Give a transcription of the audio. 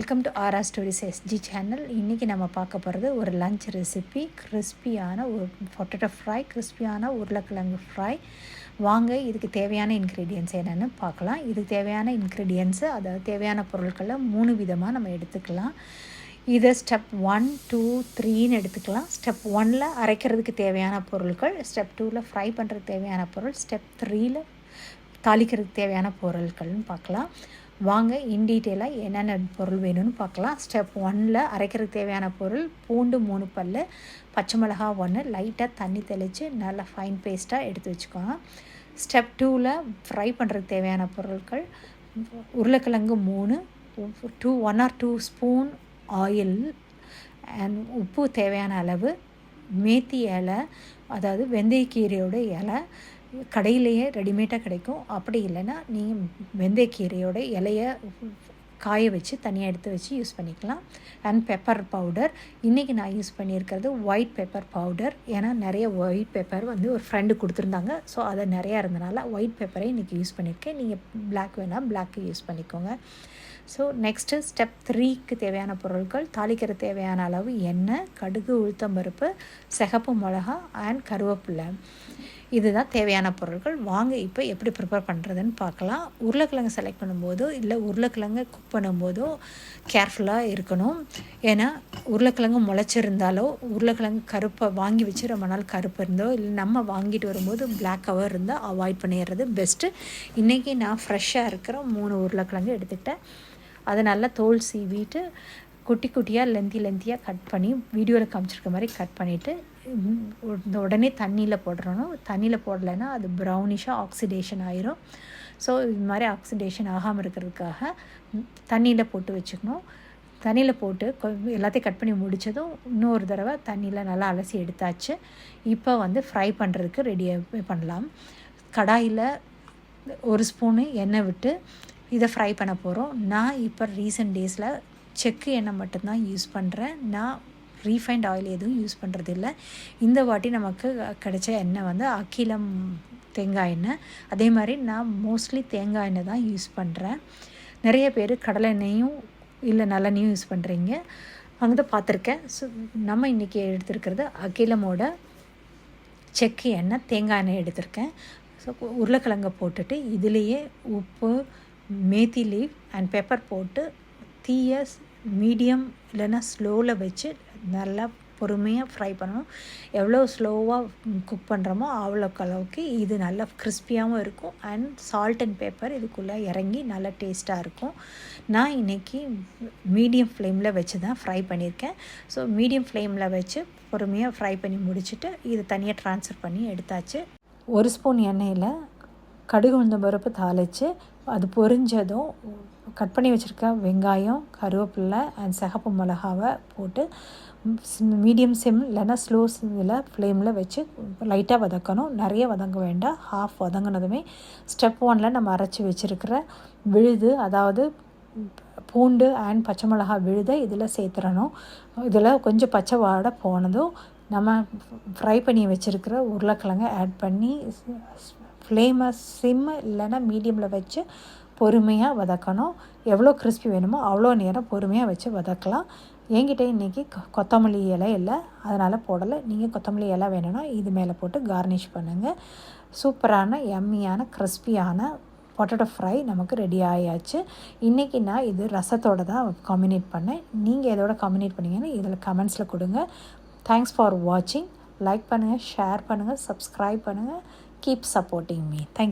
Welcome to R R stories S G channel இன்றைக்கி நம்ம பார்க்க போகிறது ஒரு லஞ்ச் ரெசிபி கிறிஸ்பியான ஒரு பொட்டேட்டோ ஃப்ரை கிறிஸ்பியான உருளைக்கிழங்கு ஃப்ரை வாங்க இதுக்கு தேவையான இன்க்ரீடியன்ஸ் என்னென்னு பார்க்கலாம். இதுக்கு தேவையான இன்க்ரீடியன்ஸு அதாவது தேவையான பொருட்களை மூணு விதமாக நம்ம எடுத்துக்கலாம். இதை ஸ்டெப் ஒன் டூ த்ரீன்னு எடுத்துக்கலாம். ஸ்டெப் ஒனில் அரைக்கிறதுக்கு தேவையான பொருட்கள் ஸ்டெப் டூவில் ஃப்ரை பண்ணுறதுக்கு தேவையான பொருள் ஸ்டெப் த்ரீயில் தாளிக்கிறதுக்கு தேவையான பொருட்கள்னு பார்க்கலாம். வாங்க இன் டீட்டெயிலாக என்னென்ன பொருள் வேணும்னு பார்க்கலாம். ஸ்டெப் ஒனில் அரைக்கிறதுக்கு தேவையான பொருள் பூண்டு மூணு பல் பச்சை மிளகா ஒன்று லைட்டாக தண்ணி தெளித்து நல்லா ஃபைன் பேஸ்ட்டாக எடுத்து வச்சுக்கோங்க. ஸ்டெப் டூவில் ஃப்ரை பண்ணுறதுக்கு தேவையான பொருட்கள் உருளைக்கிழங்கு மூணு two one or two spoon oil and உப்பு தேவையான அளவு மேத்தி இலை அதாவது வெந்தயக்கீரையோட இலை கடையிலேயே ரெடிமேடாக கிடைக்கும். அப்படி இல்லைன்னா நீங்கள் வெந்தயக்கீரையோட இலையை காய வச்சு தனியாக எடுத்து வச்சு யூஸ் பண்ணிக்கலாம். அண்ட் பெப்பர் பவுடர் இன்றைக்கி நான் யூஸ் பண்ணியிருக்கிறது ஒயிட் பெப்பர் பவுடர் ஏன்னா நிறைய ஒயிட் பெப்பர் வந்து ஒரு ஃப்ரெண்டு கொடுத்துருந்தாங்க. ஸோ அதை நிறையா இருந்தனால ஒயிட் பெப்பரை இன்றைக்கி யூஸ் பண்ணியிருக்கேன். நீங்கள் பிளாக் வேணால் பிளாக்கு யூஸ் பண்ணிக்கோங்க. ஸோ நெக்ஸ்ட்டு ஸ்டெப் த்ரீக்கு தேவையான பொருட்கள். தாளிக்கிற தேவையான அளவு எண்ணெய் கடுகு உளுத்தம்பருப்பு சிகப்பு மிளகா அண்ட் கருவேப்பிலை. இதுதான் தேவையான பொருட்கள். வாங்க இப்போ எப்படி ப்ரிப்பேர் பண்ணுறதுன்னு பார்க்கலாம். உருளைக்கிழங்கு செலக்ட் பண்ணும்போதோ இல்லை உருளைக்கிழங்கு குக் பண்ணும்போதோ கேர்ஃபுல்லாக இருக்கணும். ஏன்னா உருளைக்கிழங்கு முளைச்சிருந்தாலோ உருளைக்கிழங்கு கருப்பை வாங்கி வச்சு ரொம்ப நாள் கருப்பு இருந்தோ இல்லை நம்ம வாங்கிட்டு வரும்போது பிளாக் கவர் இருந்தால் அவாய்ட் பண்ணிடுறது பெஸ்ட்டு இன்றைக்கி நான் ஃப்ரெஷ்ஷாக இருக்கிற மூணு உருளைக்கிழங்கு எடுத்துக்கிட்டேன். அதை நல்லா தோல் சீவிட்டு குட்டி குட்டியாக லெந்தி லெந்தியாக கட் பண்ணி வீடியோவில் காமிச்சிருக்க மாதிரி கட் பண்ணிவிட்டு உடனே தண்ணியில் போடுறணும் தண்ணியில் போடலைன்னா அது ப்ரௌனிஷாக ஆக்சிடேஷன் ஆயிரும். ஸோ இது மாதிரி ஆக்சிடேஷன் ஆகாமல் இருக்கிறதுக்காக தண்ணியில் போட்டு வச்சுக்கணும். தண்ணியில் போட்டு எல்லாத்தையும் கட் பண்ணி முடித்ததும் இன்னொரு தடவை தண்ணியில் நல்லா அலசி எடுத்தாச்சு. இப்போ வந்து ஃப்ரை பண்ணுறதுக்கு ரெடியாக பண்ணலாம். கடாயில் ஒரு ஸ்பூனு எண்ணெய் விட்டு இதை ஃப்ரை பண்ண போகிறோம் நான் இப்போ ரீசெண்ட் டேஸில் செக்கு எண்ணெய் மட்டும்தான் யூஸ் பண்ணுறேன் நான் ரீஃபைண்ட் ஆயில் எதுவும் யூஸ் பண்ணுறது இல்லை இந்த வாட்டி நமக்கு கிடைச்ச எண்ணெய் வந்து அக்கிலம் தேங்காய் எண்ணெய். அதே மாதிரி நான் மோஸ்ட்லி தேங்காய் எண்ணெய் தான் யூஸ் பண்ணுறேன் நிறைய பேர் கடலை எண்ணெயும் இல்லை நல்லெண்ணெயும் யூஸ் பண்ணுறீங்க அங்கே தான் பார்த்துருக்கேன். ஸோ நம்ம இன்றைக்கி எடுத்துருக்கிறது அகிலமோட செக்கு எண்ணெய் தேங்காய் எண்ணெய் எடுத்திருக்கேன். ஸோ உருளைக்கிழங்கை போட்டுட்டு இதுலேயே உப்பு மேத்தி லீவ் அண்ட் பெப்பர் போட்டு தீய மீடியம் இல்லைன்னா ஸ்லோவில் வச்சு நல்லா பொறுமையாக ஃப்ரை பண்ணணும் எவ்வளோ ஸ்லோவாக குக் பண்ணுறோமோ அவ்வளோக்கு அளவுக்கு இது நல்லா கிறிஸ்பியாகவும் இருக்கும். அண்ட் சால்ட் அண்ட் பேப்பர் இதுக்குள்ளே இறங்கி நல்லா டேஸ்ட்டாக இருக்கும். நான் இன்றைக்கி மீடியம் ஃப்ளேமில் வச்சு தான் ஃப்ரை பண்ணியிருக்கேன். ஸோ மீடியம் ஃப்ளேமில் வச்சு பொறுமையாக ஃப்ரை பண்ணி முடிச்சுட்டு இது தனியாக ட்ரான்ஸ்ஃபர் பண்ணி எடுத்தாச்சு. ஒரு ஸ்பூன் எண்ணெயில் கடுகு உளுந்த பருப்பு தாளித்து அது பொரிஞ்சதும் கட் பண்ணி வச்சுருக்க வெங்காயம் கருவேப்பிலை அண்ட் சிகப்பு மிளகாவை போட்டு மீடியம் சிம் இல்லைன்னா ஸ்லோ இதில் ஃப்ளேமில் வச்சு லைட்டாக வதக்கணும். நிறைய வதங்க வேண்டாம். ஹாஃப் வதங்கினதுமே ஸ்டெப் ஒனில் நம்ம அரைச்சி வச்சுருக்கிற விழுது அதாவது பூண்டு அண்ட் பச்சை மிளகா விழுதை இதில் சேர்த்துடணும் இதில் கொஞ்சம் பச்சை வாடை போனதும் நம்ம ஃப்ரை பண்ணி வச்சுருக்கிற உருளைக்கிழங்கை ஆட் பண்ணி ஃப்ளேமை சிம்மு இல்லைன்னா மீடியமில் வச்சு பொறுமையாக வதக்கணும். எவ்வளோ கிறிஸ்பி வேணுமோ அவ்வளோ நேரம் பொறுமையாக வச்சு வதக்கலாம். என்கிட்ட இன்றைக்கி கொத்தமல்லி இலை இல்லை. அதனால் போடலை. நீங்கள் கொத்தமல்லி இலை வேணும்னா இது மேலே போட்டு கார்னிஷ் பண்ணுங்கள் சூப்பரான எம்மியான கிறிஸ்பியான பொட்டேட்டோ ஃப்ரை நமக்கு ரெடி ஆயாச்சு. இன்றைக்கி நான் இது ரசத்தோடு தான் காம்பினேட் பண்ணேன். நீங்கள் எதோட காம்பினேட் பண்ணிங்கன்னு இதில் கமெண்ட்ஸில் கொடுங்க. தேங்க்ஸ் ஃபார் வாட்சிங் லைக் பண்ணுங்கள் ஷேர் பண்ணுங்கள் சப்ஸ்கிரைப் பண்ணுங்கள் கீப் சப்போர்ட்டிங் மீ தேங்க்